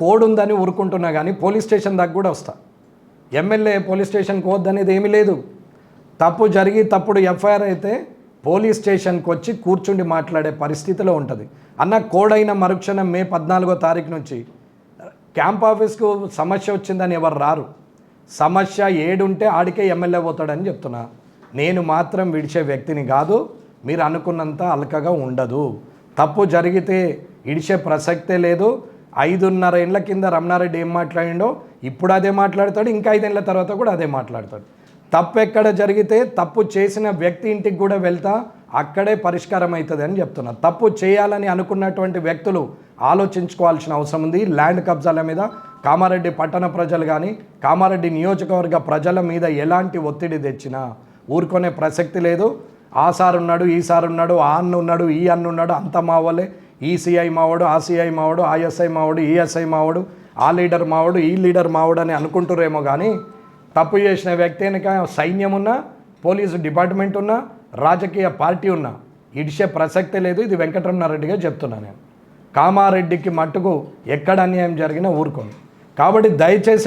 Code ఉందని ఊరుకుంటున్నా కానీ police station దాకా కూడా వస్తా. ఎమ్మెల్యే పోలీస్ స్టేషన్కి వద్దనేది ఏమీ లేదు. తప్పు జరిగి తప్పుడు ఎఫ్ఐఆర్ అయితే పోలీస్ స్టేషన్కి వచ్చి కూర్చుండి మాట్లాడే పరిస్థితిలో ఉంటుంది. అన్న కోడ్ అయిన మరుక్షణం మే పద్నాలుగో తారీఖు నుంచి క్యాంప్ ఆఫీస్కు సమస్య వచ్చిందని ఎవరు రారు. సమస్య ఏడుంటే ఆడికే ఎమ్మెల్యే పోతాడని చెప్తున్నా. నేను మాత్రం విడిచే వ్యక్తిని కాదు మీరు అనుకున్నంత అలకగా ఉండదు. తప్పు జరిగితే ఇడిచే ప్రసక్తే లేదు ఐదున్నర ఏళ్ళ కింద రమణారెడ్డి ఏం మాట్లాడిండో ఇప్పుడు అదే మాట్లాడతాడు ఇంకా ఐదేళ్ళ తర్వాత కూడా అదే మాట్లాడతాడు. తప్పు ఎక్కడ జరిగితే తప్పు చేసిన వ్యక్తి ఇంటికి కూడా వెళ్తా అక్కడే పరిష్కారం అవుతుంది అని చెప్తున్నా. తప్పు చేయాలని అనుకున్నటువంటి వ్యక్తులు ఆలోచించుకోవాల్సిన అవసరం ఉంది. ల్యాండ్ కబ్జాల మీద కామారెడ్డి పట్టణ ప్రజలు కానీ కామారెడ్డి నియోజకవర్గ ప్రజల మీద ఎలాంటి ఒత్తిడి తెచ్చినా ఊరుకునే ప్రసక్తి లేదు. ఆ సార్ ఉన్నాడు ఈ సార్ ఉన్నాడు ఆ అన్న ఉన్నాడు ఈ అన్న ఉన్నాడు అంత మావలే ఈ సిఐ మావాడు ఆ సిఐ మావాడు ఆ ఎస్ఐ మావాడు ఈ ఎస్ఐ మావాడు ఆ లీడర్ మావాడు ఈ లీడర్ మావాడు అని అనుకుంటురేమో కానీ తప్పు చేసిన వ్యక్తి సైన్యం ఉన్నా పోలీసు డిపార్ట్మెంట్ ఉన్నా రాజకీయ పార్టీ ఉన్నా ఇడిచే ప్రసక్తే లేదు. ఇది వెంకటరమణారెడ్డిగా చెప్తున్నా నేను. కామారెడ్డికి మట్టుకు ఎక్కడ అన్యాయం జరిగినా ఊరుకోను. కాబట్టి దయచేసి